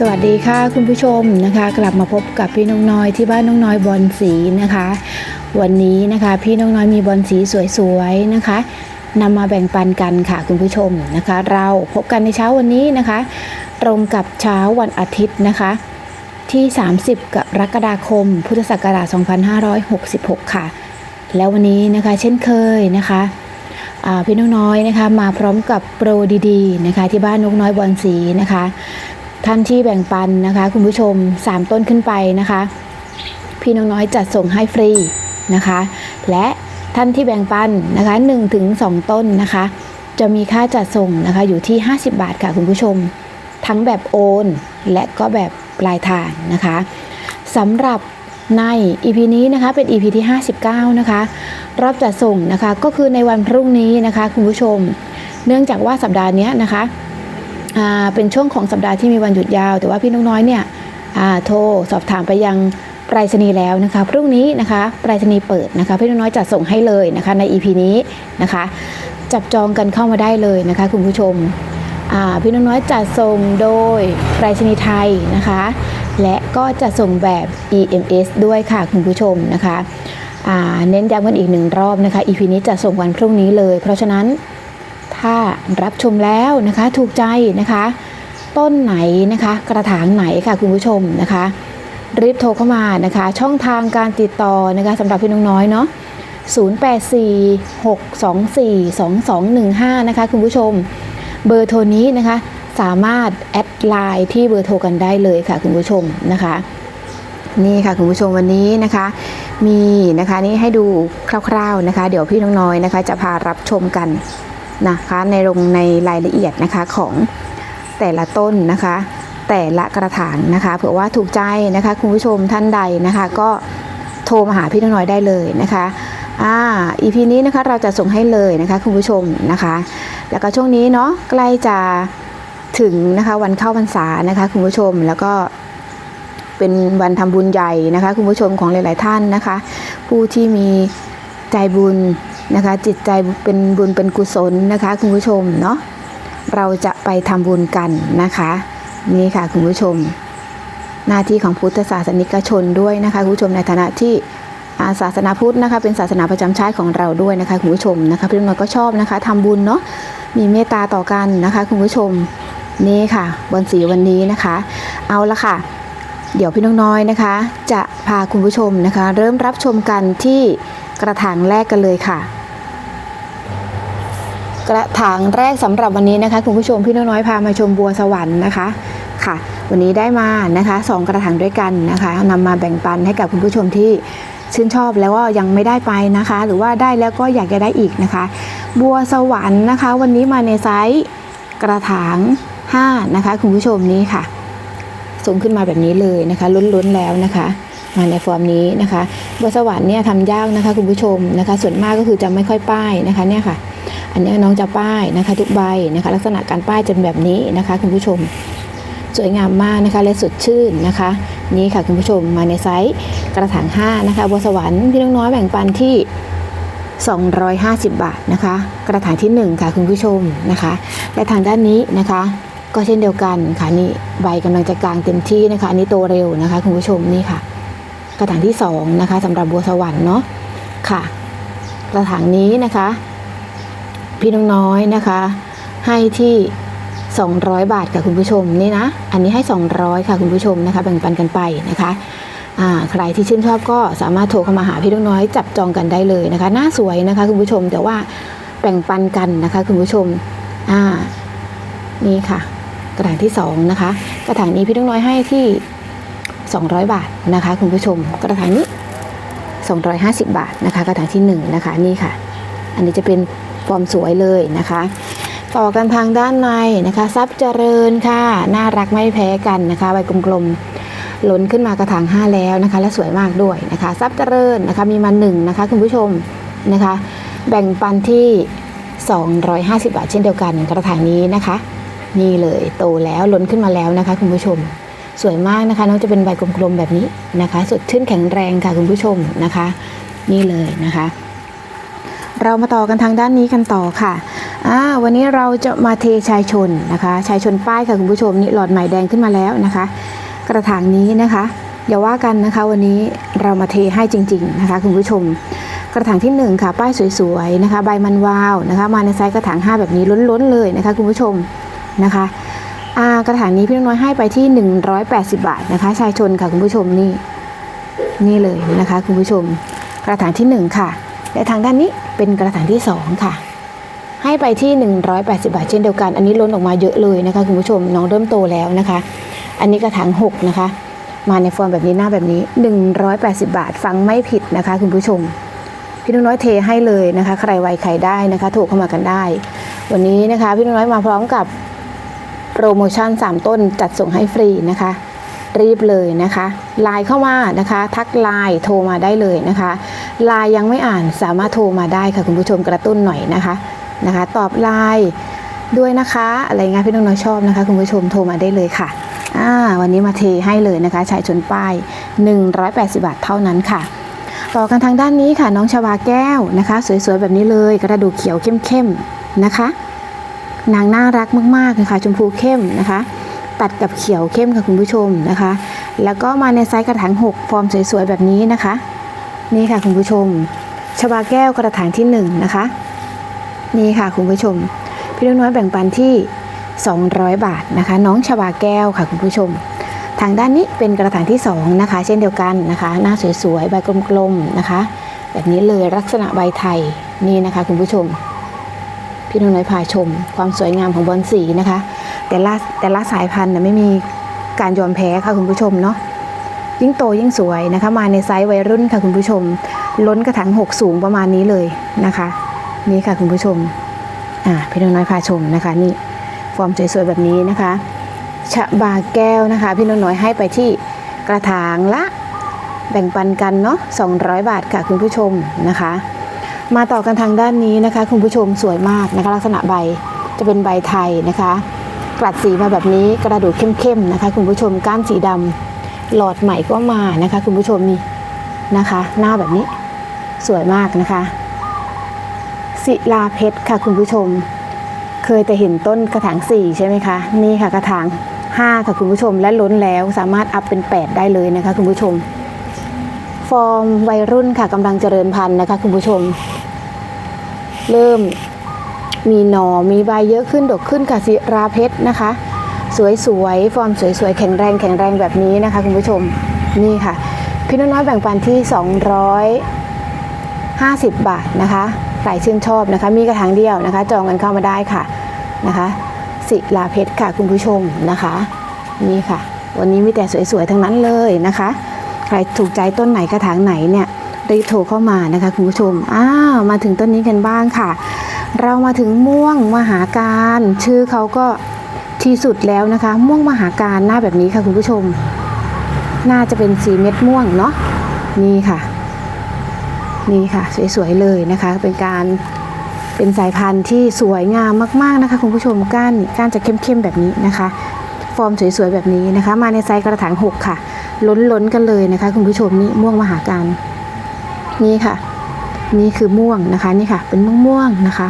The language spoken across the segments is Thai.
สวัสดีค่ะคุณผู้ชมนะคะ กลับมาพบกับพี่น้องน้อยที่บ้านน้องน้อยบอลสีนะคะ วันนี้นะคะพี่น้องน้อยมีบอลสีสวยๆนะคะนำมาแบ่งปันกันค่ะคุณผู้ชมนะคะ เราพบกันในเช้าวันนี้นะคะ ตรงกับเช้าวันอาทิตย์นะคะ ที่ 30 กรกฎาคม พุทธศักราช 2566 ค่ะ แล้ววันนี้นะคะเช่นเคยนะคะพี่น้องน้อยนะคะ มาพร้อมกับโปรดีๆนะคะ ที่บ้านนกน้อยบอลสีนะคะ ท่านที่แบ่งปันนะคะ คุณผู้ชม 3 ต้นขึ้นไปนะคะ พี่น้องน้อยจัดส่งให้ฟรีนะคะ และท่านที่แบ่งปันนะคะ1ถึง2ต้นนะคะ จะมีค่าจัดส่งนะคะอยู่ที่ 50 บาทค่ะคุณผู้ชม ทั้งแบบโอน และก็แบบปลายทางนะคะสำหรับใน EP นี้นะคะเป็น EP ที่ 59 นะคะ รอบจัดส่งนะคะก็คือในวันพรุ่งนี้นะคะ คุณผู้ชม เนื่องจากว่าสัปดาห์นี้นะคะ เป็นช่วงของสัปดาห์ที่มีวันหยุดยาว แต่ว่าพี่น้องน้อยเนี่ยโทรสอบถามไปยังไปรษณีย์แล้วนะคะพรุ่งนี้นะคะไปรษณีย์เปิดนะคะพี่น้องน้อยจัดส่งให้เลยนะคะใน EP นี้นะคะ จับจองกันเข้ามาได้เลยนะคะคุณผู้ชมพี่น้องน้อยจัดส่งโดยไปรษณีย์ไทยนะคะและก็จะส่งแบบ EMS ด้วยค่ะคุณผู้ชมนะคะเน้นย้ำกันอีกหนึ่งรอบนะคะ EP นี้จะส่งวันพรุ่งนี้เลย เพราะฉะนั้น ถ้ารับชมแล้วนะคะถูกใจนะคะ ต้นไหนนะคะ กระถางไหนค่ะคุณผู้ชมนะคะ รีบโทรเข้ามานะคะ ช่องทางการติดต่อนะคะสำหรับพี่น้องน้อยเนาะ0846242215 นะคะคุณผู้ชม เบอร์โทรนี้นะคะ สามารถแอดไลน์ที่เบอร์โทรกันได้เลยค่ะคุณผู้ชมนะคะ นี่ค่ะคุณผู้ชมวันนี้นะคะ มีนะคะนี่ให้ดูคร่าวๆนะคะ เดี๋ยวพี่น้องน้อยนะคะ จะพารับชมกัน นะคะในลงในรายละเอียดนะคะของแต่ละต้นนะคะ แต่ละกระถางนะคะเผื่อว่าถูกใจนะคะคุณผู้ชมท่านใดนะคะ ก็โทรมาหาพี่น้องน้อยได้เลยนะคะอ่า EP นี้นะคะเราจะส่งให้เลยนะคะคุณผู้ชมนะคะ แล้วก็ช่วงนี้เนาะใกล้จะถึงนะคะวันเข้าพรรษานะคะคุณผู้ชมแล้วก็เป็นวันทำบุญใหญ่นะคะ คุณผู้ชมของหลาย ๆ ท่านนะคะ ผู้ที่มีใจบุญ นะคะ จิตใจเป็นบุญเป็นกุศลนะคะ คุณผู้ชมเนาะเราจะไปทำบุญกันนะคะ นี่ค่ะคุณผู้ชม หน้าที่ของพุทธศาสนิกชนด้วยนะคะคุณผู้ชมในฐานะที่าศาสนาพุทธนะคะ เป็นศาสนาประจำชาติของเราด้วยนะคะคุณผู้ชมนะคะพี่น้องก็ชอบนะคะทำบุญเนาะมีเมตตาต่อกันนะคะคุณผู้ชมนี่ค่ะวันสีวันนี้นะคะ เอาละค่ะ เดี๋ยวพี่น้องน้อยนะคะ จะพาคุณผู้ชมนะคะ เริ่มรับชมกันที่ กระถางแรกกันเลยค่ะ กระถางแรกสำหรับวันนี้นะคะคุณผู้ชมพี่น้องน้อยพามาชมบัวสวรรค์นะคะค่ะ วันนี้ได้มานะคะสองกระถางด้วยกันนะคะนำมาแบ่งปันให้กับคุณผู้ชมที่ชื่นชอบแล้วก็ยังไม่ได้ไปนะคะ หรือว่าได้แล้วก็อยากจะได้อีกนะคะ บัวสวรรค์นะคะ วันนี้มาในไซส์กระถาง5นะคะคุณผู้ชมนี้ค่ะสูงขึ้นมาแบบนี้เลยนะคะ ล้นๆแล้วนะคะ มาในฟอร์มนี้นะคะบัวสวรรค์เนี่ยทำยากนะคะคุณผู้ชมนะคะ ส่วนมากก็คือจะไม่ค่อยป้ายนะคะเนี่ยค่ะ อันนี้น้องจะป้ายนะคะ ทุกใบนะคะ ลักษณะการป้ายจะเป็นแบบนี้นะคะ คุณผู้ชม สวยงามมากนะคะและสดชื่นนะคะ นี่ค่ะคุณผู้ชมมาในไซส์กระถาง5นะคะบัวสวรรค์ที่น้องน้อยแบ่งปันที่250 บาทนะคะ กระถางที่ 1 ค่ะคุณผู้ชมนะคะ และทางด้านนี้นะคะ ก็เช่นเดียวกันค่ะนี่ใบกำลังจะกลางเต็มที่นะคะอันนี้โตเร็วนะคะ คุณผู้ชมนี่ค่ะ กระถางที่2นะคะสำหรับบัวสวรรค์เนาะค่ะ กระถางนี้นะคะ พี่น้องน้อยนะคะ ให้ที่ 200 บาทค่ะคุณผู้ชมนี่นะ อันนี้ให้ 200 ค่ะคุณผู้ชมนะคะ แบ่งปันกันไปนะคะใครที่ชื่นชอบก็สามารถโทรเข้ามาหาพี่น้องน้อยจับจองกันได้เลยนะคะ หน้าสวยนะคะคุณผู้ชมแต่ว่าแบ่งปันกันนะคะคุณผู้ชมอ่านี่ค่ะ กระถางที่2นะคะ กระถางนี้พี่น้องน้อยให้ที่ 200 บาทนะคะ คุณผู้ชมกระถางนี้ 250 บาทนะคะ กระถางที่1นะคะนี่ค่ะ อันนี้จะเป็นฟอร์มสวยเลยนะคะ ต่อกันทางด้านในนะคะทรัพย์เจริญค่ะ น่ารักไม่แพ้กันนะคะใบกลมๆล้นขึ้นมากระถาง 5 แล้วนะคะ และสวยมากด้วยนะคะทรัพย์เจริญนะคะมีมาหนึ่งนะคะคุณผู้ชมนะคะ แบ่งปันที่ 250 บาทเช่นเดียวกันกระถางนี้นะคะ นี่เลยโตแล้วล้นขึ้นมาแล้วนะคะ คุณผู้ชม สวยมากนะคะน้องจะเป็นใบกลมๆแบบนี้นะคะ สดชื่นแข็งแรงค่ะคุณผู้ชมนะคะ นี่เลยนะคะ เรามาต่อกันทางด้านนี้กันต่อค่ะอ่าวันนี้เราจะมาเทชายชนนะคะ ชายชนป้ายค่ะคุณผู้ชมนี่หลอดใหม่แดงขึ้นมาแล้วนะคะ กระถางนี้นะคะอย่าว่ากันนะคะ วันนี้เรามาเทให้จริง ๆนะคะ คุณผู้ชมกระถางที่หนึ่งค่ะป้ายสวยๆนะคะ ใบมันวาวนะคะ มาในไซส์กระถางห้าแบบนี้ล้นๆเลยนะคะ คุณผู้ชมนะคะ กระถางนี้พี่น้อยให้ไปที่ 180 บาทนะคะ ชายชนค่ะคุณผู้ชมนี่ นี่เลยนะคะคุณผู้ชม กระถางที่ 1 ค่ะ และทางด้านนี้เป็นกระถางที่ 2 ค่ะ ให้ไปที่ 180 บาท เช่นเดียวกัน อันนี้ล้นออกมาเยอะเลยนะคะคุณผู้ชมน้องเริ่มโตแล้วนะคะ อันนี้กระถาง 6 นะคะ มาในฟอร์มแบบนี้หน้าแบบนี้ 180 บาทฟังไม่ผิดนะคะ คุณผู้ชมพี่น้อยเทให้เลยนะคะ ใครไวใครได้นะคะ ถูกเข้ามากันได้ วันนี้นะคะ พี่น้อยมาพร้อมกับ โปรโมชั่น 3 ต้นจัดส่งให้ฟรีนะคะ รีบเลยนะคะไลน์เข้ามานะคะ ทักไลน์โทรมาได้เลยนะคะไลน์ยังไม่อ่านสามารถโทรมาได้ค่ะคุณผู้ชมกระตุ้นหน่อยนะคะนะคะ ตอบไลน์ด้วยนะคะ อะไรเงี้ยพี่น้องๆชอบนะคะ คุณผู้ชมโทรมาได้เลยค่ะอ่าวันนี้มาเทให้เลยนะคะชายชนป้าย 180 บาทเท่านั้นค่ะ ต่อกันทางด้านนี้ค่ะน้องชวาแก้วนะคะ สวยๆแบบนี้เลยกระดูกเขียวเข้มๆนะคะ นางน่ารักมากๆเลยค่ะชมพูเข้มนะคะ ตัดกับเขียวเข้มค่ะคุณผู้ชมนะคะ แล้วก็มาในไซส์กระถาง6ฟอร์มสวยๆแบบนี้นะคะ นี่ค่ะคุณผู้ชมชบาแก้วกระถางที่1นะคะนี่ค่ะคุณผู้ชม พี่น้อยแบ่งปันที่ 200 บาทนะคะ น้องชบาแก้วค่ะคุณผู้ชม ทางด้านนี้เป็นกระถางที่2นะคะ เช่นเดียวกันนะคะ หน้าสวยๆใบกลมๆนะคะ แบบนี้เลยลักษณะใบไทยนี่นะคะคุณผู้ชม พี่น้องน้อยพาชม ความสวยงามของบอลสีนะคะ แต่ละแต่ละสายพันธุ์นะไม่มีการยอมแพ้ค่ะคุณผู้ชมเนาะยิ่งโตยิ่งสวยนะคะ มาในไซส์วัยรุ่นค่ะคุณผู้ชม ล้นกระถางหกสูงประมาณนี้เลยนะคะ นี่ค่ะคุณผู้ชมอ่าพี่น้องน้อยพาชมนะคะนี่ฟอร์มสวยๆแบบนี้นะคะชะบาแก้วนะคะ พี่น้องน้อยให้ไปที่กระถางละแบ่งปันกันเนาะ200 บาทค่ะคุณผู้ชมนะคะ มาต่อกันทางด้านนี้นะคะ คุณผู้ชมสวยมากนะคะ ลักษณะใบจะเป็นใบไทยนะคะกลัดสีมาแบบนี้กระดูกเข้มๆนะคะ คุณผู้ชมก้านสีดำหลอดใหม่ก็มานะคะ คุณผู้ชมนี่นะคะ หน้าแบบนี้สวยมากนะคะ ศิลาเพชรค่ะคุณผู้ชม เคยแต่เห็นต้นกระถางสี่ใช่ไหมคะนี่ค่ะกระถางห้าค่ะคุณผู้ชมและล้นแล้วสามารถอัพเป็นแปดได้เลยนะคะ คุณผู้ชม ฟอร์มวัยรุ่นค่ะกำลังเจริญพันธุ์นะคะคุณผู้ชม เริ่มมีหนอมีใบเยอะขึ้นดกขึ้นค่ะศิราเพชรนะคะ สวยๆ ฟอร์มสวยๆ แข็งแรงแข็งแรงแบบนี้นะคะคุณผู้ชมนี่ค่ะ พี่น้อยๆแบ่งปันที่ 250 บาทนะคะใครชื่นชอบนะคะ มีกระถางเดียวนะคะ จองกันเข้ามาได้ค่ะนะคะศิลาเพชรค่ะคุณผู้ชมนะคะ นี่ค่ะ วันนี้มีแต่สวยๆ ทั้งนั้นเลยนะคะ ใครถูกใจต้นไหนกระถางไหนเนี่ยรีบโทรเข้ามานะคะคุณผู้ชมอ้าวมาถึงต้นนี้กันบ้างค่ะ เรามาถึงม่วงมหาการ ชื่อเขาก็ที่สุดแล้วนะคะ ม่วงมหาการหน้าแบบนี้ค่ะคุณผู้ชม น่าจะเป็นสีเม็ดม่วงเนาะนี่ค่ะ นี่ค่ะ สวยๆเลยนะคะ เป็นการเป็นสายพันธุ์ที่สวยงามมากๆนะคะคุณผู้ชมก้านก้านจะเข้มๆแบบนี้นะคะ ฟอร์มสวยๆแบบนี้นะคะ มาในไซส์กระถาง 6 ค่ะ ล้นๆกันเลยนะคะ คุณผู้ชมนี่ม่วงมหาการนี่ค่ะ นี่คือม่วงนะคะนี่ค่ะ เป็นม่วงม่วงนะคะ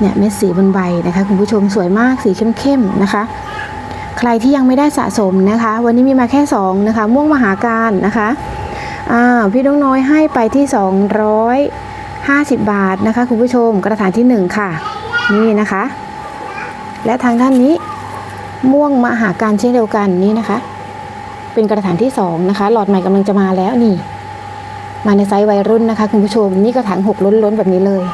เนี่ยเม็ดสีบนใบนะคะ คุณผู้ชมสวยมากสีเข้มๆนะคะ ใครที่ยังไม่ได้สะสมนะคะ วันนี้มีมาแค่สองนะคะม่วงมหาการนะคะอ่าพี่น้องน้อยให้ไปที่ 250 บาทนะคะ คุณผู้ชมกระถางที่หนึ่งค่ะ นี่นะคะ และทางด้านนี้ม่วงมหาการเช่นเดียวกันนี่นะคะ เป็นกระถางที่สองนะคะ หลอดใหม่กำลังจะมาแล้วนี่ มาในไซส์วัยรุ่นนะคะคุณผู้ชม นี่กระถางหกล้นๆแบบนี้เลย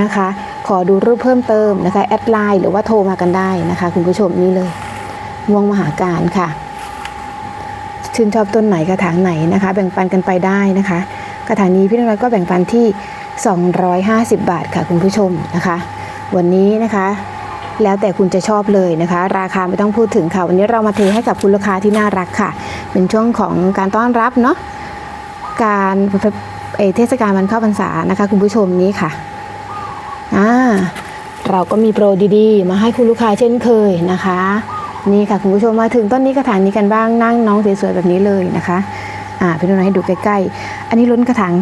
นะคะ ขอดูรูปเพิ่มเติมนะคะแอดไลน์หรือว่าโทรมากันได้นะคะ คุณผู้ชมนี่เลยม่วงมหาการค่ะ ชื่นชอบต้นไหนกระถางไหนนะคะ แบ่งปันกันไปได้นะคะ กระถางนี้พี่น้อยก็แบ่งปันที่ 250 บาทค่ะคุณผู้ชมนะคะ วันนี้นะคะ แล้วแต่คุณจะชอบเลยนะคะ ราคาไม่ต้องพูดถึงค่ะ วันนี้เรามาเทให้กับคุณลูกค้าที่น่ารักค่ะ เป็นช่วงของการต้อนรับเนาะการเทศกาลวันเข้าพรรษานะคะ คุณผู้ชมนี้ค่ะอ่าเราก็มีโปรดีๆ มาให้คุณลูกค้าเช่นเคยนะคะ นี่ค่ะคุณผู้ชมมาถึงต้นนี้กระถางนี้กันบ้างนั่งน้องสวยๆแบบนี้เลยนะคะอ่าพี่น้องให้ดูใกล้ๆ อันนี้ล้นกระถาง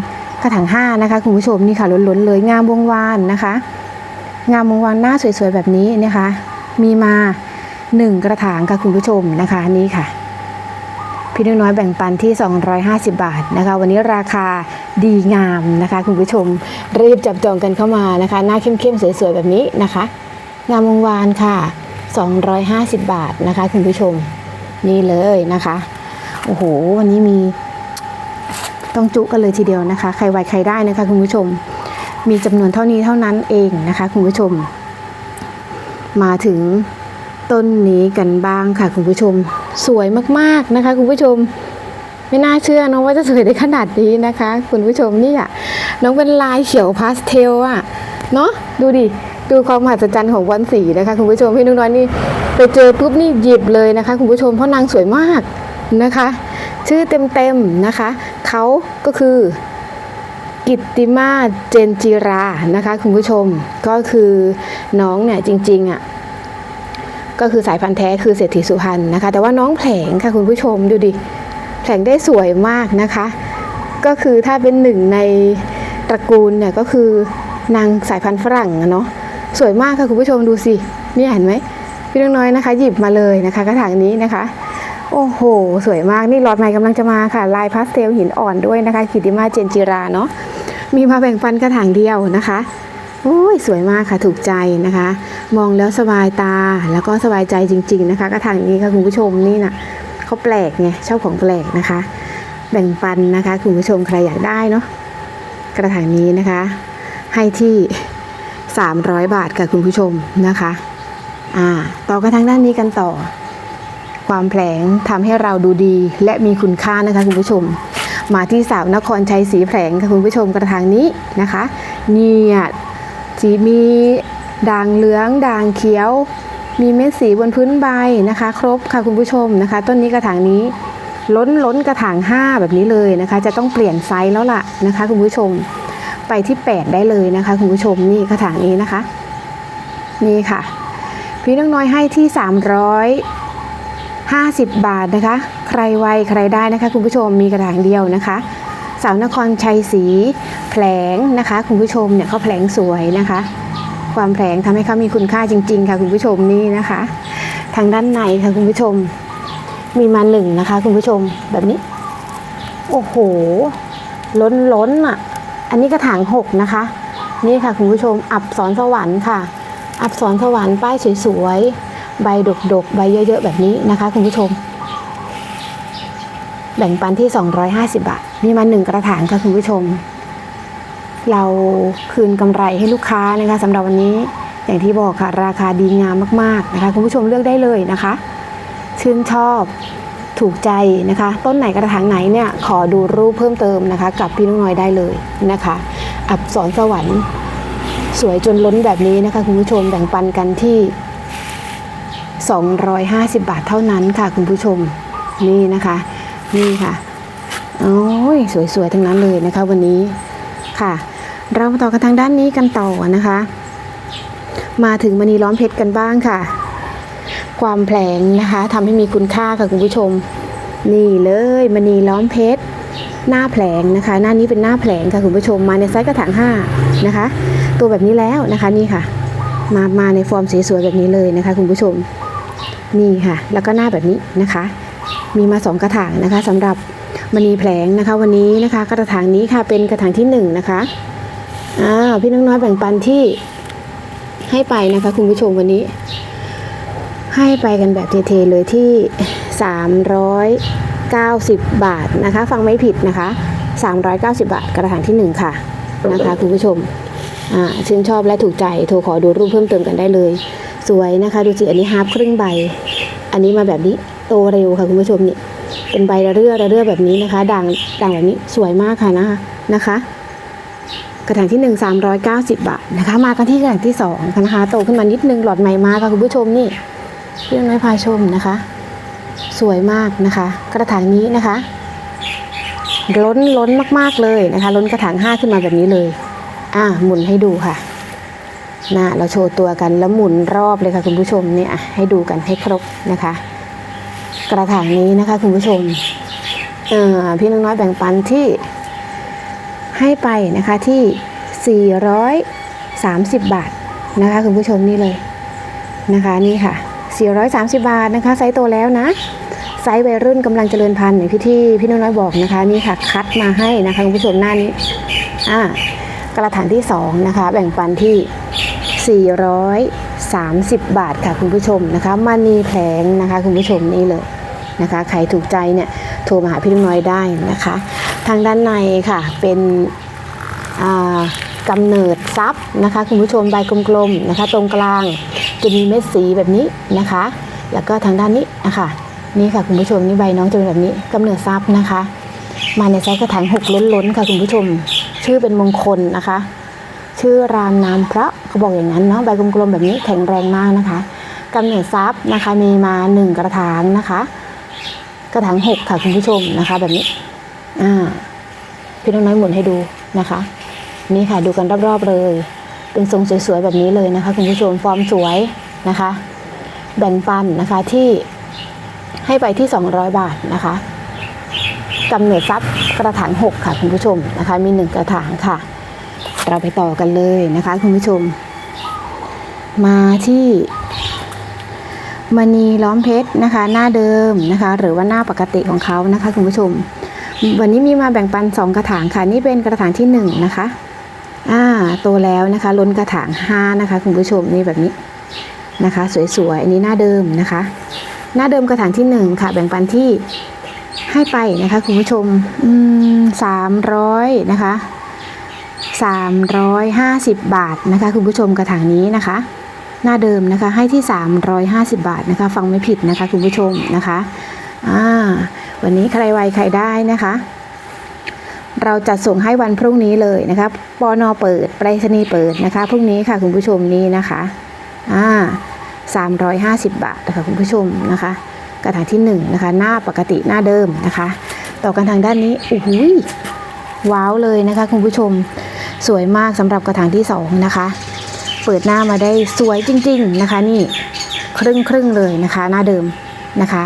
กระถางห้านะคะคุณผู้ชมนี่ค่ะล้นๆเลยงามวงวานนะคะ งามวงวานหน้าสวยๆแบบนี้นะคะ มีมาหนึ่งกระถางค่ะคุณผู้ชมนะคะนี่ค่ะ พี่น้อยแบ่งปันที่ 250 บาทนะคะ วันนี้ราคาดีงามนะคะ คุณผู้ชมรีบจับจองกันเข้ามานะคะ หน้าเข้มๆสวยๆแบบนี้นะคะ งามวงวานค่ะ 250 บาทนะคะ คุณผู้ชมนี่เลยนะคะโอ้โหวันนี้มีต้องจุกันเลยทีเดียวนะคะ ใครไวใครได้นะคะคุณผู้ชม มีจำนวนเท่านี้เท่านั้นเองนะคะคุณผู้ชม มาถึงต้นนี้กันบ้างค่ะคุณผู้ชม สวยมากๆนะคะคุณผู้ชมไม่น่าเชื่อเนอะว่าจะสวยได้ขนาดนี้นะคะ คุณผู้ชมนี่อะน้องเป็นลายเขียวพาสเทลอะเนาะดูดิดูความมหัศจรรย์ของวันสีนะคะคุณผู้ชมพี่นุ่นน้อยนี่ไปเจอปุ๊บนี่หยิบเลยนะคะ คุณผู้ชมเพราะนางสวยมากนะคะ ชื่อเต็มๆนะคะเขาก็คือ กิตติมาเจนจิรานะคะคุณผู้ชมก็คือน้องเนี่ยจริงๆอะก็คือสายพันธุ์แท้คือเศรษฐีสุพรรณนะคะ แต่ว่าน้องแผลงค่ะคุณผู้ชมดูดิแผลงได้สวยมากนะคะ ก็คือถ้าเป็นหนึ่งในตระกูลเนี่ยก็คือนางสายพันธุ์ฝรั่งเนาะสวยมากค่ะคุณผู้ชมดูสินี่เห็นไหมพี่น้องน้อยนะคะ หยิบมาเลยนะคะกระถางนี้นะคะ โอ้โห สวยมากนี่หลอดใหม่กำลังจะมาค่ะ ลายพาสเทลหินอ่อนด้วยนะคะกิติมาเจนจิราเนาะ มีมาแบ่งปันกระถางเดียวนะคะโอ้ยสวยมากค่ะถูกใจนะคะ มองแล้วสบายตาแล้วก็สบายใจจริง ๆนะคะ กระถางนี้ค่ะคุณผู้ชมนี่น่ะเขาแปลกไงชอบของแปลกนะคะ แบ่งปันนะคะคุณผู้ชมใครอยากได้เนาะกระถางนี้นะคะ ให้ที่ 300 บาทค่ะคุณผู้ชมนะคะอ่าต่อกระทางด้านนี้กันต่อ ความแผลงทำให้เราดูดีและมีคุณค่านะคะคุณผู้ชม มาที่สาวนครชัยสีแผลงค่ะคุณผู้ชมกระถางนี้นะคะเนี่ยสีมีด่างเหลืองด่างเขียว มีเม็ดสีบนพื้นใบนะคะ ครบค่ะคุณผู้ชมนะคะ ต้นนี้กระถางนี้ล้นล้นกระถาง 5 แบบนี้เลยนะคะ จะต้องเปลี่ยนไซส์แล้วล่ะนะคะ คุณผู้ชมไปที่ 8 ได้เลยนะคะ คุณผู้ชมนี่กระถางนี้นะคะ นี่ค่ะ พี่น้องน้อยให้ที่ 50 บาทนะคะ ใครไวใครได้นะคะ คุณผู้ชมมีกระถางเดียวนะคะ สาวนครชัยศรีแผลงนะคะ คุณผู้ชมเนี่ยเขาแผลงสวยนะคะ ความแผลงทำให้เขามีคุณค่าจริง ๆ ค่ะ คุณผู้ชมนี่นะคะ ทางด้านในค่ะคุณผู้ชม มีมาหนึ่งนะคะ คุณผู้ชมแบบนี้ โอ้โห ล้นล้นอะ อันนี้กระถางหกนะคะ นี่ค่ะคุณผู้ชมอับสอนสวรรค์ค่ะ อับสอนสวรรค์ป้ายสวยๆ ใบดกๆ ใบเยอะๆ แบบนี้นะคะ คุณผู้ชม แบ่งปันที่ 250 บาทมีมาหนึ่งกระถางค่ะคุณผู้ชม เราคืนกำไรให้ลูกค้านะคะสำหรับวันนี้อย่างที่บอกค่ะ ราคาดีงามมากๆนะคะ คุณผู้ชมเลือกได้เลยนะคะ ชื่นชอบถูกใจนะคะ ต้นไหนกระถางไหนเนี่ยขอดูรูปเพิ่มเติมนะคะ กับพี่น้องน้อยได้เลยนะคะ อับสอนสวรรค์ สวยจนล้นแบบนี้นะคะ คุณผู้ชมแบ่งปันกันที่ 250 บาทเท่านั้นค่ะคุณผู้ชมนี่นะคะ นี่ค่ะโอ้ยสวยๆทั้งนั้นเลยนะคะวันนี้ค่ะ เรามาต่อกันทางด้านนี้กันต่อนะคะ มาถึงมณีล้อมเพชรกันบ้างค่ะ ความแผลงนะคะทำให้มีคุณค่าค่ะคุณผู้ชม นี่เลยมณีล้อมเพชรหน้าแผลงนะคะ หน้านี้เป็นหน้าแผลงค่ะคุณผู้ชมมาในไซส์กระถาง5นะคะ ตัวแบบนี้แล้วนะคะนี่ค่ะ มามาในฟอร์มสวยๆแบบนี้เลยนะคะ คุณผู้ชม นี่ค่ะ แล้วก็หน้าแบบนี้นะคะ มีมาสองกระถางนะคะสำหรับมณีแผลงนะคะ วันนี้นะคะ กระถางนี้ค่ะเป็นกระถางที่หนึ่งนะคะอ้าวพี่น้องน้อยแบ่งปันที่ให้ไปนะคะ คุณผู้ชมวันนี้ ให้ไปกันแบบเทๆเลยที่ 390 บาทนะคะ ฟังไม่ผิดนะคะ 390 บาท กระถางที่ 1 ค่ะนะคะ คุณผู้ชมอ่าชื่นชอบและถูกใจโทรขอดูรูปเพิ่มเติมกันได้เลย สวยนะคะ ดูสิอันนี้ฮาร์ปครึ่งใบ อันนี้มาแบบนี้โตเร็วค่ะคุณผู้ชมนี่เป็นใบระเรื่อระเรื่อแบบนี้นะคะ ด่างด่างแบบนี้สวยมากค่ะนะคะนะคะ กระถางที่ 1 390 บาทนะคะ มากันที่กระถางที่2กันนะคะโตขึ้นมานิดนึงหลอดใหม่มาค่ะคุณผู้ชมนี่พี่น้อยพาชมนะคะ สวยมากนะคะ กระถางนี้นะคะ ล้นล้นมากๆเลยนะคะ ล้นกระถางห้าขึ้นมาแบบนี้เลย อ่าหมุนให้ดูค่ะ นะเราโชว์ตัวกันแล้วหมุนรอบเลยค่ะคุณผู้ชมเนี่ยให้ดูกันให้ครบนะคะ กระถางนี้นะคะคุณผู้ชมพี่น้องน้อยแบ่งปันที่ให้ไปนะคะที่ 430 บาทนะคะคุณผู้ชมนี่เลยนะคะนี่ค่ะ 430 บาทนะคะไซส์โตแล้วนะไซส์วัยรุ่นกำลังเจริญพันธุ์อย่างที่ที่พี่น้อยบอกนะคะนี่ค่ะคัดมาให้นะคะคุณผู้ชมหน้านี้อ่ากระถางที่สองนะคะแบ่งปันที่ 430 บาทค่ะคุณผู้ชมนะคะมานีแผงนะคะคุณผู้ชมนี่เลยนะคะใครถูกใจเนี่ยโทรมาหาพี่น้อยได้นะคะ ทางด้านในค่ะเป็นอ่ากำเนิดซับนะคะคุณผู้ชมใบกลมๆนะคะ ตรงกลางจะมีเม็ดสีแบบนี้นะคะ แล้วก็ทางด้านนี้นะคะนี่ค่ะคุณผู้ชมนี่ใบน้องจะเป็นแบบนี้กำเนิดซับนะคะ มาในไซส์กระถางหกล้นๆค่ะคุณผู้ชม ชื่อเป็นมงคลนะคะ ชื่อรามนามพระเขาบอกอย่างนั้นเนาะใบกลมๆแบบนี้แข็งแรงมากนะคะกำเนิดซับนะคะมีมาหนึ่งกระถางนะคะ กระถางหกค่ะคุณผู้ชมนะคะ แบบนี้อ่าพี่น้องน้อยหมุนให้ดูนะคะ นี่ค่ะดูกันรอบๆเลย เป็นทรงสวยๆแบบนี้เลยนะคะคุณผู้ชมฟอร์มสวยนะคะ แบ่งปันนะคะที่ให้ไปที่ 200 บาทนะคะกำเนิดทรัพย์กระถาง 6 ค่ะคุณผู้ชมนะคะ มีหนึ่งกระถางค่ะ เราไปต่อกันเลยนะคะคุณผู้ชม มาที่มณีล้อมเพชรนะคะ หน้าเดิมนะคะ หรือว่าหน้าปกติของเขานะคะ คุณผู้ชม วันนี้มีมาแบ่งปัน 2 กระถางค่ะ นี่เป็นกระถางที่ 1 นะคะอ่าโตแล้วนะคะ ล้นกระถาง5นะคะ คุณผู้ชมนี่แบบนี้นะคะ สวยๆอันนี้หน้าเดิมนะคะ หน้าเดิมกระถางที่ 1 ค่ะ แบ่งปันที่ให้ไปนะคะ คุณผู้ชมอืมสามร้อยนะคะ สามร้อยห้าสิบบาทนะคะ คุณผู้ชมกระถางนี้นะคะ หน้าเดิมนะคะให้ที่ 350 บาทนะคะ ฟังไม่ผิดนะคะ คุณผู้ชมนะคะอ่าวันนี้ใครไวใครได้นะคะ เราจะส่งให้วันพรุ่งนี้เลยนะคะปอนอเปิดไปรษณีย์เปิดนะคะพรุ่งนี้ค่ะคุณผู้ชมนี้นะคะอ่า350 บาทนะคะคุณผู้ชมนะคะ กระถางที่1นะคะหน้าปกติหน้าเดิมนะคะ ต่อกันทางด้านนี้โอ้โห ว้าวเลยนะคะคุณผู้ชมสวยมากสำหรับกระถางที่สองนะคะ เปิดหน้ามาได้สวยจริง ๆนะคะ นี่ครึ่งครึ่งๆเลยนะคะ หน้าเดิมนะคะ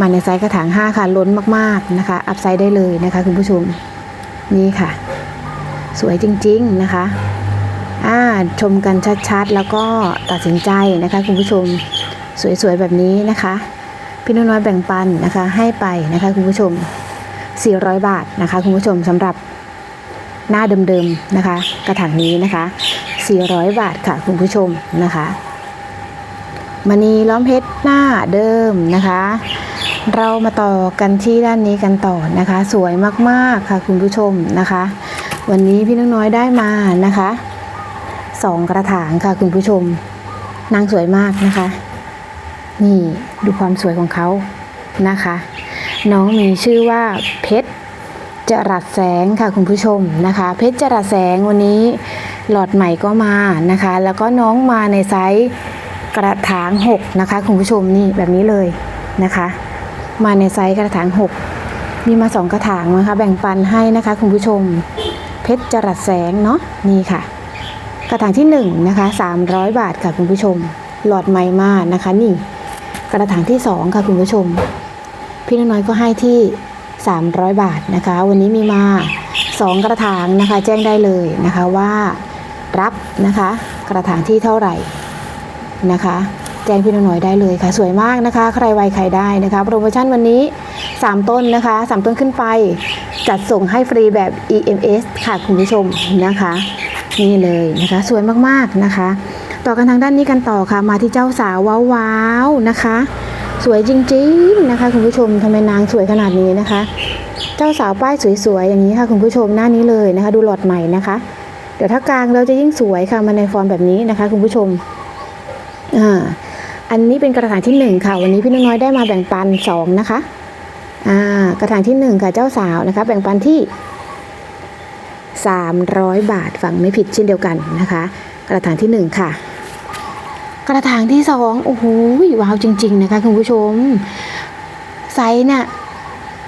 มาในไซส์กระถาง 5 ค่ะ ล้นมากๆนะคะ อัพไซด์ได้เลยนะคะ คุณผู้ชมนี่ค่ะ สวยจริง ๆนะคะอ่าชมกันชัดๆ แล้วก็ตัดสินใจนะคะ คุณผู้ชมสวยๆแบบนี้นะคะ พี่น้อยแบ่งปันนะคะ ให้ไปนะคะ คุณผู้ชม 400 บาทนะคะคุณผู้ชมสำหรับหน้าเดิมๆนะคะ กระถางนี้นะคะ 400 บาทค่ะคุณผู้ชมนะคะมณีล้อมเพชรหน้าเดิมนะคะ เรามาต่อกันที่ด้านนี้กันต่อนะคะ สวยมากๆค่ะคุณผู้ชมนะคะ วันนี้พี่น้องน้อยได้มานะคะสองกระถางค่ะคุณผู้ชม นางสวยมากนะคะ นี่ดูความสวยของเขานะคะ น้องมีชื่อว่าเพชรจรัสแสงค่ะคุณผู้ชมนะคะ เพชรจรัสแสงวันนี้หลอดใหม่ก็มานะคะ แล้วก็น้องมาในไซส์กระถาง6นะคะคุณผู้ชมนี่แบบนี้เลยนะคะ มาในไซส์กระถาง 6 มีมาสองกระถางนะคะ แบ่งปันให้นะคะคุณผู้ชม เพชรจรัสแสงเนาะนี่ค่ะ กระถางที่1นะคะ300 บาทค่ะคุณผู้ชม หลอดใหม่มานะคะ นี่ กระถางที่สองค่ะคุณผู้ชม พี่น้อยก็ให้ที่ 300 บาทนะคะ วันนี้มีมา 2 กระถางนะคะ แจ้งได้เลยนะคะว่ารับนะคะ กระถางที่เท่าไหร่นะคะ แจ้งพี่น้อยได้เลยค่ะ สวยมากนะคะ ใครไวใครได้นะคะ โปรโมชั่นวันนี้ 3 ต้นนะคะ 3 ต้นขึ้นไป จัดส่งให้ฟรีแบบ EMS ค่ะคุณผู้ชมนะคะนี่เลยนะคะ สวยมากๆนะคะ ต่อกันทางด้านนี้กันต่อค่ะ มาที่เจ้าสาวว้าวๆนะคะ สวยจริงๆนะคะ คุณผู้ชมทำไมนางสวยขนาดนี้นะคะ เจ้าสาวป้ายสวยๆอย่างนี้ค่ะ คุณผู้ชมหน้านี้เลยนะคะ ดูหลอดใหม่นะคะ เดี๋ยวถ้ากลางเราจะยิ่งสวยค่ะมาในฟอร์มแบบนี้นะคะ คุณผู้ชมอ่าอันนี้เป็นกระถางที่หนึ่งค่ะ วันนี้พี่น้อยได้มาแบ่งปันสองนะคะอ่ากระถางที่หนึ่งค่ะเจ้าสาวนะคะ แบ่งปันที่ 300 บาทฝั่งไม่ผิดเช่นเดียวกันนะคะ กระถางที่หนึ่งค่ะ กระถางที่สองโอ้โหว้าวจริง ๆ นะคะคุณผู้ชม ไซส์เนี่ย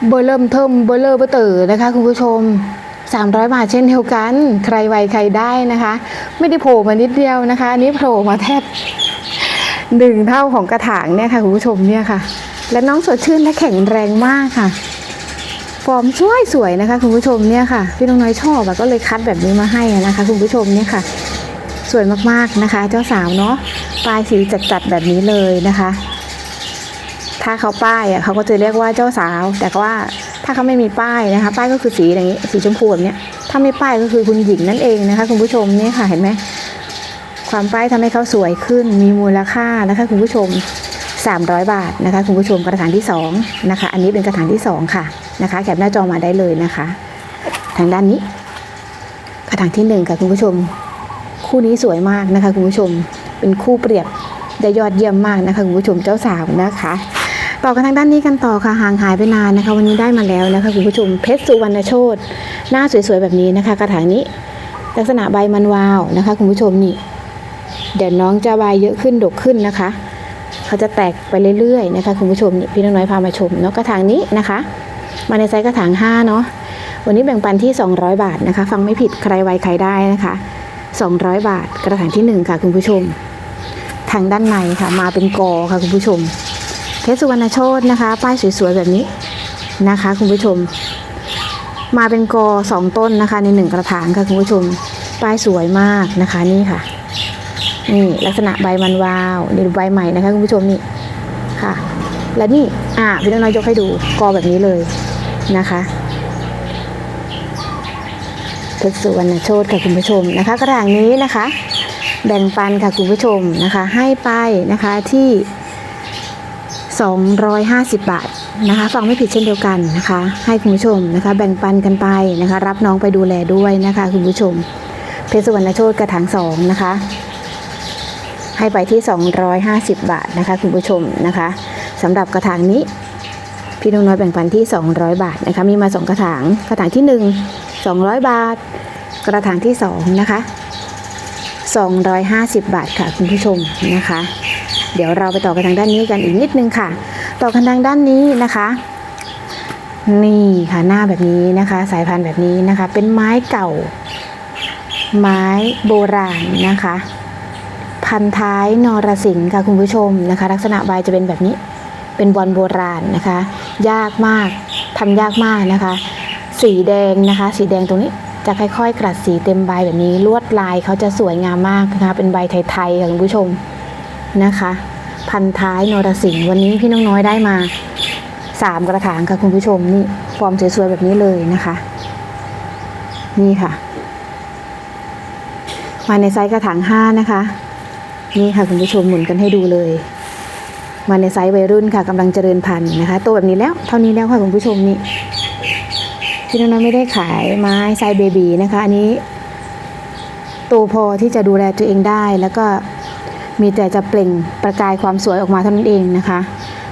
เบอร์เริ่มเทิมเบอร์เลอร์เบอร์เตอร์นะคะคุณผู้ชม 300 บาทเช่นเดียวกัน ใครไวใครได้นะคะ ไม่ได้โผล่มานิดเดียวนะคะ อันนี้โผล่มาแทบหนึ่งเท่าของกระถางเนี่ยค่ะคุณผู้ชมเนี่ยค่ะ และน้องสดชื่นและแข็งแรงมากค่ะฟอร์มสวยสวยนะคะคุณผู้ชมเนี่ยค่ะ พี่น้องน้อยชอบก็เลยคัดแบบนี้มาให้นะคะ คุณผู้ชมเนี่ยค่ะ สวยมากๆนะคะ เจ้าสาวเนาะปลายสีจัดๆแบบนี้เลยนะคะ ถ้าเขาป้ายอะเขาก็จะเรียกว่าเจ้าสาว แต่ว่าถ้าเขาไม่มีป้ายนะคะ ป้ายก็คือสีอย่างนี้ สีชมพูแบบนี้ถ้าไม่ป้ายก็คือคุณหญิงนั่นเองนะคะ คุณผู้ชมนี่ค่ะเห็นไหมความป้ายทำให้เขาสวยขึ้นมีมูลค่านะคะคุณผู้ชม 300 บาทนะคะคุณผู้ชมกระถางที่สองนะคะ อันนี้เป็นกระถางที่สองค่ะนะคะแคปหน้าจอมาได้เลยนะคะ ทางด้านนี้กระถางที่หนึ่งค่ะคุณผู้ชม คู่นี้สวยมากนะคะคุณผู้ชมเป็นคู่เปรียบได้ยอดเยี่ยมมากนะคะคุณผู้ชมเจ้าสาวนะคะ ต่อกันทางด้านนี้กันต่อค่ะห่างหายไปนานนะคะ วันนี้ได้มาแล้วนะคะคุณผู้ชมเพชรสุวรรณโชตหน้าสวยๆแบบนี้นะคะ กระถางนี้ ลักษณะใบมันวาวนะคะ คุณผู้ชมนี่เดี๋ยวน้องจะใบเยอะขึ้นดกขึ้นนะคะ เขาจะแตกไปเรื่อยๆนะคะคุณผู้ชมนี่พี่น้อยพามาชมเนาะกระถางนี้นะคะ มาในไซส์กระถาง5เนาะวันนี้แบ่งปันที่ 200 บาทนะคะ ฟังไม่ผิดใครไวใครได้นะคะ 200 บาท กระถางที่ 1 ค่ะคุณผู้ชม ทางด้านในค่ะ มาเป็นกอค่ะคุณผู้ชมเพชรสุวรรณโชตนะคะ ป้ายสวยๆแบบนี้นะคะ คุณผู้ชม มาเป็นกอสองต้นนะคะ ในหนึ่งกระถางค่ะคุณผู้ชม ป้ายสวยมากนะคะนี่ค่ะนี่ลักษณะใบมันวาวนี่ใบใหม่นะคะคุณผู้ชมนี่ค่ะ และนี่อ่าพี่น้อยยกให้ดูกอแบบนี้เลยนะคะ เพชรสุวรรณโชตค่ะคุณผู้ชมนะคะ กระถางนี้นะคะ แบ่งปันค่ะคุณผู้ชมนะคะ ให้ไปนะคะที่ 250 บาทนะคะ ฟังไม่ผิดเช่นเดียวกันนะคะ ให้คุณผู้ชมนะคะ แบ่งปันกันไปนะคะ รับน้องไปดูแลด้วยนะคะคุณผู้ชม เพชรสุวรรณโชตกระถางสองนะคะ ให้ไปที่ 250 บาทนะคะคุณผู้ชมนะคะสำหรับกระถางนี้พี่น้องน้อยแบ่งปันที่ 200 บาทนะคะ มีมา 2 กระถาง กระถางที่ 1 200 บาท กระถางที่2นะคะ 250 บาทค่ะคุณผู้ชมนะคะ เดี๋ยวเราไปต่อกันทางด้านนี้กันอีกนิดนึงค่ะ ต่อกันทางด้านนี้นะคะ นี่ค่ะหน้าแบบนี้นะคะ สายพันธุ์แบบนี้นะคะ เป็นไม้เก่า ไม้โบราณนะคะ พันท้ายนรสิงห์ค่ะคุณผู้ชมนะคะ ลักษณะใบจะเป็นแบบนี้เป็นบอลโบราณนะคะ ยากมากทำยากมากนะคะ สีแดงนะคะ สีแดงตรงนี้ จะค่อยๆกรัดสีเต็มใบแบบนี้ลวดลายเขาจะสวยงามมากนะคะ เป็นใบไทยๆค่ะคุณผู้ชมนะคะ พันท้ายนรสิงห์วันนี้พี่น้องน้อยได้มาสามกระถางค่ะคุณผู้ชมนี่ฟอร์มสวยๆแบบนี้เลยนะคะ นี่ค่ะ มาในไซส์กระถางห้านะคะ นี่ค่ะคุณผู้ชมหมุนกันให้ดูเลย มาในไซส์วัยรุ่นค่ะกำลังเจริญพันธุ์นะคะโตแบบนี้แล้วเท่านี้แล้วค่ะคุณผู้ชมนี่ พี่น้องๆไม่ได้ขายไม้ไซเบบีนะคะ อันนี้โตพอที่จะดูแลตัวเองได้ แล้วก็มีแต่จะเปล่งประกายความสวยออกมาเท่านั้นเองนะคะ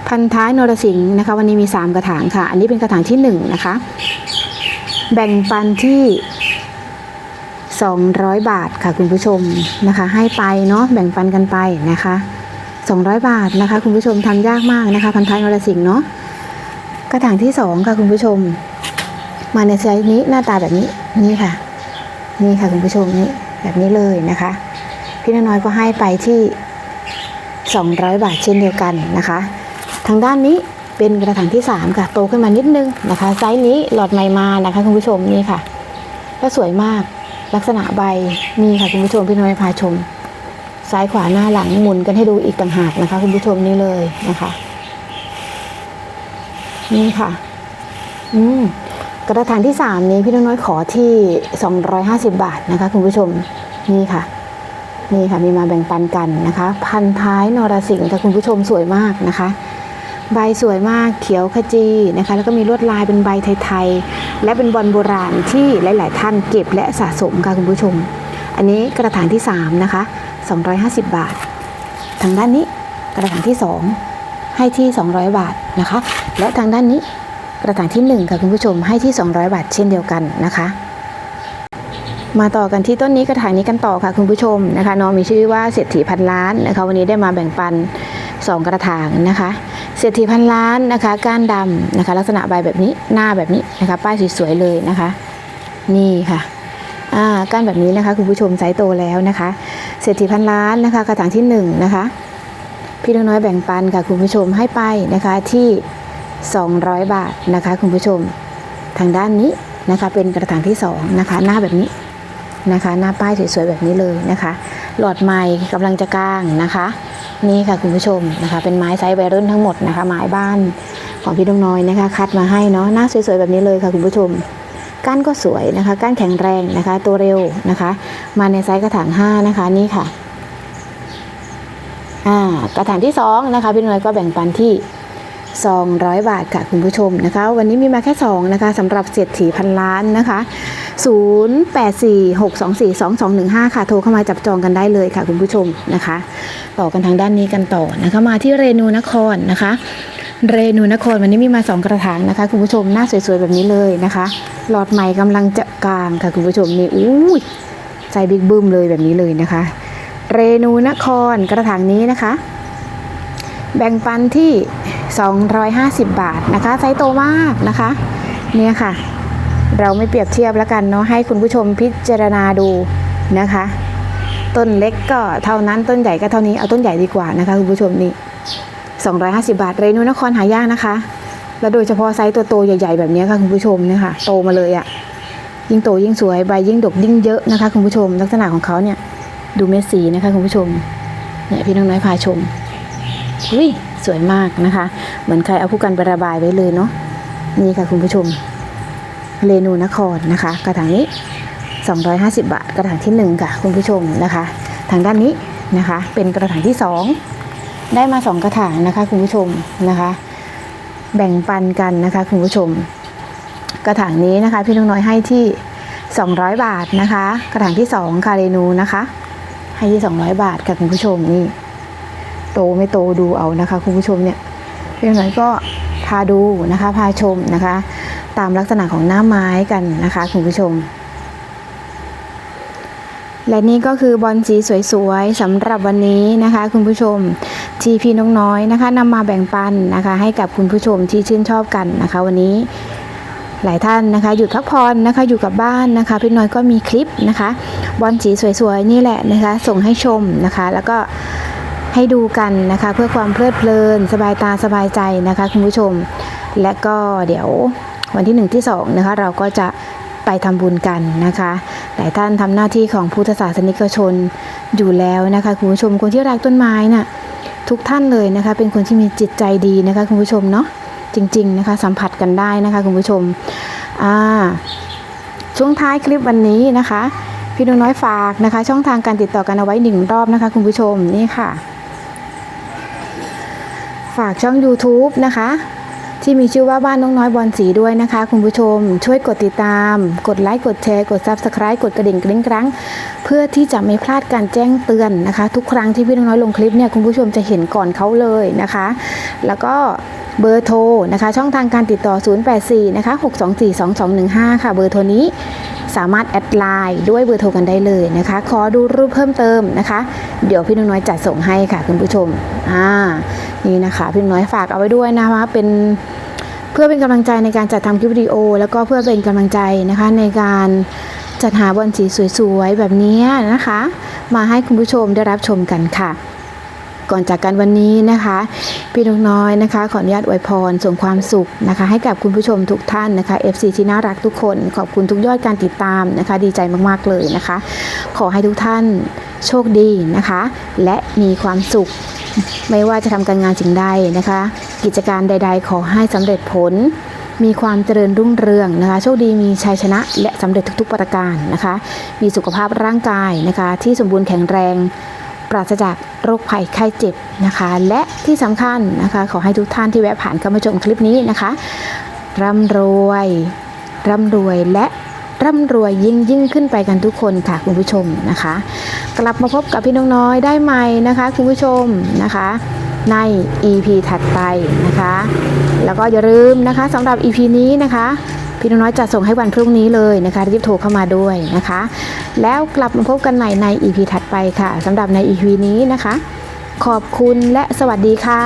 พันท้ายนรสิงห์นะคะ วันนี้มี 3 กระถางค่ะ อันนี้เป็นกระถางที่ 1 นะคะ แบ่งปันที่ 200 บาทค่ะคุณผู้ชมนะคะ ให้ไปเนาะแบ่งปันกันไปนะคะ 200 บาทนะคะ คุณผู้ชมทำยากมากนะคะ พันท้ายนรสิงห์เนาะกระถางที่ 2 ค่ะคุณผู้ชม มาในไซส์นี้หน้าตาแบบนี้นี่ค่ะ นี่ค่ะคุณผู้ชมนี่แบบนี้เลยนะคะ พี่น้อยก็ให้ไปที่ 200 บาทเช่นเดียวกันนะคะ ทางด้านนี้เป็นกระถางที่ 3 ค่ะ โตขึ้นมานิดนึงนะคะ ไซส์นี้หลอดใหม่มานะคะคุณผู้ชมนี่ค่ะ ก็สวยมากลักษณะใบนี่ค่ะคุณผู้ชมพี่น้อยพาชม ซ้ายขวาหน้าหลังหมุนกันให้ดูอีกต่างหากนะคะ คุณผู้ชมนี่เลยนะคะ นี่ค่ะ อืม กระถางที่สามนี้พี่น้อยขอที่ 250 บาทนะคะคุณผู้ชมนี่ค่ะ นี่ค่ะมีมาแบ่งปันกันนะคะ พันท้ายนรสิงห์ค่ะคุณผู้ชมสวยมากนะคะ ใบสวยมากเขียวขจีนะคะ แล้วก็มีลวดลายเป็นใบไทยๆ และเป็นบอลโบราณที่หลาย ๆ ท่านเก็บและสะสมค่ะคุณผู้ชม อันนี้กระถางที่ 3 นะคะ 250 บาท ทางด้านนี้กระถางที่ 2 ให้ที่ 200 บาทนะคะ และทางด้านนี้ กระถางที่ 1 ค่ะคุณผู้ชมให้ที่ 200 บาทเช่นเดียวกันนะคะ มาต่อกันที่ต้นนี้กระถางนี้กันต่อค่ะคุณผู้ชมนะคะน้องมีชื่อว่าเศรษฐีพันล้านนะคะวันนี้ได้มาแบ่งปัน 2 กระถางนะคะเศรษฐีพันล้านนะคะก้านดำนะคะ ลักษณะใบแบบนี้หน้าแบบนี้นะคะ ป้ายสวยๆเลยนะคะ นี่ค่ะก้านแบบนี้นะคะคุณผู้ชมไซส์โตแล้วนะคะ เศรษฐีพันล้านนะคะ กระถางที่หนึ่งนะคะพี่น้อยแบ่งปันค่ะคุณผู้ชมให้ไปนะคะที่ 200 บาทนะคะคุณผู้ชมทางด้านนี้นะคะเป็นกระถางที่สองนะคะหน้าแบบนี้นะคะ หน้าป้ายสวยๆแบบนี้เลยนะคะ หลอดไม้กำลังจะกลางนะคะ นี่ค่ะคุณผู้ชมนะคะ เป็นไม้ไซส์วัยรุ่นทั้งหมดนะคะไม้บ้านของพี่ดงน้อยนะคะ คัดมาให้เนาะหน้าสวยๆแบบนี้เลยค่ะคุณผู้ชมก้านก็สวยนะคะ ก้านแข็งแรงนะคะ ตัวเร็วนะคะ มาในไซส์กระถาง5นะคะนี่ค่ะอ่ากระถางที่2นะคะพี่น้อยก็แบ่งปันที่ 200 บาทค่ะคุณผู้ชมนะคะ วันนี้มีมาแค่ 2 นะคะสำหรับเศรษฐีพันล้านนะคะ 0846242215 ค่ะ โทรเข้ามาจับจองกันได้เลยค่ะคุณผู้ชมนะคะ ต่อกันทางด้านนี้กันต่อนะคะ มาที่เรนูนครนะคะ เรนูนครวันนี้มีมา 2 กระถางนะคะ คุณผู้ชมหน้าสวยๆแบบนี้เลยนะคะ หลอดใหม่กำลังจะกลางค่ะคุณผู้ชมนี่อู้ยใจบิ๊กบึ้มเลยแบบนี้เลยนะคะ เรนูนครกระถางนี้นะคะ แบ่งปันที่ 250 บาทนะคะไซส์โตมากนะคะเนี่ยค่ะ เราไม่เปรียบเทียบแล้วกันเนาะให้คุณผู้ชมพิจารณาดูนะคะ ต้นเล็กก็เท่านั้นต้นใหญ่ก็เท่านี้เอาต้นใหญ่ดีกว่านะคะคุณผู้ชมนี่250 บาทเรนูนครหายากนะคะ แล้วโดยเฉพาะไซส์ตัวโตใหญ่ ๆ แบบนี้ค่ะคุณผู้ชมเนี่ยค่ะโตมาเลยอะ่ะยิ่งโตยิ่งสวยใบยิ่งดกยิ่งเยอะนะคะคุณผู้ชม ลักษณะของเขาเนี่ยดูเม็ดสีนะคะคุณผู้ชมเนี่ยพี่น้องน้อยพาชมอุ้ย สวยมากนะคะ เหมือนใครเอาผู้กันไประบายไว้เลยเนาะนี่ค่ะคุณผู้ชมเรนูนครนะคะ กระถางนี้ 250 บาท กระถางที่หนึ่งค่ะ คุณผู้ชมนะคะ ทางด้านนี้นะคะ เป็นกระถางที่สองได้มาสองกระถางนะคะ คุณผู้ชมนะคะ แบ่งปันกันนะคะ คุณผู้ชม กระถางนี้นะคะ พี่น้องน้อยให้ที่ 200 บาทนะคะ กระถางที่สองคาเรนูนะคะ ให้ที่ 200 บาทค่ะคุณผู้ชมนี่ โตไม่โตดูเอานะคะคุณผู้ชมเนี่ยเพี่น้อน้อยก็พาดูนะคะพาชมนะคะ ตามลักษณะของหน้าไม้กันนะคะคุณผู้ชม และนี่ก็คือบอลสีสวยๆสำหรับวันนี้นะคะ คุณผู้ชมที่พี่น้องน้อยนะคะนำมาแบ่งปันนะคะ ให้กับคุณผู้ชมที่ชื่นชอบกันนะคะ วันนี้หลายท่านนะคะหยุดพักผ่อนนะคะอยู่กับบ้านนะคะพี่น้อยก็มีคลิปนะคะ บอลสีสวยๆนี่แหละนะคะ ส่งให้ชมนะคะ แล้วก็ ให้ดูกันนะคะ เพื่อความเพลิดเพลิน สบายตาสบายใจนะคะคุณผู้ชม และก็เดี๋ยววันที่หนึ่งที่สองนะคะเราก็จะไปทำบุญกันนะคะหลายท่านทำหน้าที่ของพุทธศาสนิกชนอยู่แล้วนะคะคุณผู้ชมคนที่รักต้นไม้น่ะทุกท่านเลยนะคะ เป็นคนที่มีจิตใจดีนะคะคุณผู้ชมเนาะจริง ๆ นะคะสัมผัสกันได้นะคะคุณผู้ชมอ่าช่วงท้ายคลิปวันนี้นะคะ พี่นุ้น้อยฝากนะคะ ช่องทางการติดต่อกันเอาไว้หนึ่งรอบนะคะ คุณผู้ชมนี่ค่ะ ฝากช่อง YouTube นะคะ ที่มีชื่อว่าบ้านน้องน้อยบอลสีด้วยนะคะ คุณผู้ชม ช่วยกดติดตาม กดไลค์กดแชร์กด Subscribe กดกระดิ่งกริ้งกรังเพื่อที่จะไม่พลาดการแจ้งเตือนนะคะ ทุกครั้งที่พี่น้องน้อยลงคลิปเนี่ยคุณผู้ชมจะเห็นก่อนเขาเลยนะคะ แล้วก็เบอร์โทรนะคะ ช่องทางการติดต่อ 084 นะคะ 6242215 ค่ะ เบอร์โทรนี้ สามารถแอดไลน์ด้วยเบอร์โทรกันได้เลยนะคะ ขอดูรูปเพิ่มเติมนะคะ เดี๋ยวพี่น้องน้อยจัดส่งให้ค่ะคุณผู้ชมอ่านี่นะคะพี่น้องน้อยฝากเอาไว้ด้วยนะคะเป็นเพื่อเป็นกำลังใจในการจัดทำคลิปวิดีโอ แล้วก็เพื่อเป็นกำลังใจนะคะในการจัดหาบอลสีสวยๆแบบนี้นะคะ มาให้คุณผู้ชมได้รับชมกันค่ะ ก่อนจากกันวันนี้นะคะ พี่นกน้อยนะคะ ขออนุญาตอวยพรส่งความสุขนะคะ ให้กับคุณผู้ชมทุกท่านนะคะ FC ที่น่ารักทุกคน ขอบคุณทุกยอดการติดตามนะคะ ดีใจมากๆเลยนะคะ ขอให้ทุกท่านโชคดีนะคะ และมีความสุข ไม่ว่าจะทำการงานสิ่งใดนะคะ กิจการใด ๆ ขอให้สำเร็จผลมีความเจริญรุ่งเรืองนะคะ โชคดีมีชัยชนะและสำเร็จทุกๆประการนะคะ มีสุขภาพร่างกายนะคะ ที่สมบูรณ์แข็งแรง ปราศจากโรคภัยไข้เจ็บนะคะ และที่สำคัญนะคะ ขอให้ทุกท่านที่แวะผ่านเข้ามาชมคลิปนี้นะคะร่ำรวยร่ำรวยและร่ำรวยยิ่งยิ่งขึ้นไปกันทุกคนค่ะคุณผู้ชมนะคะ กลับมาพบกับพี่น้องน้อยได้ใหม่นะคะคุณผู้ชมนะคะใน EP ถัดไปนะคะ แล้วก็อย่าลืมนะคะสำหรับ EP นี้นะคะ พี่น้องน้อยจะส่งให้วันพรุ่งนี้เลยนะคะรีบโทรเข้ามาด้วยนะคะ แล้วกลับมาพบกันใหม่ใน EP ถัดไปค่ะสำหรับใน EP นี้นะคะ ขอบคุณและสวัสดีค่ะ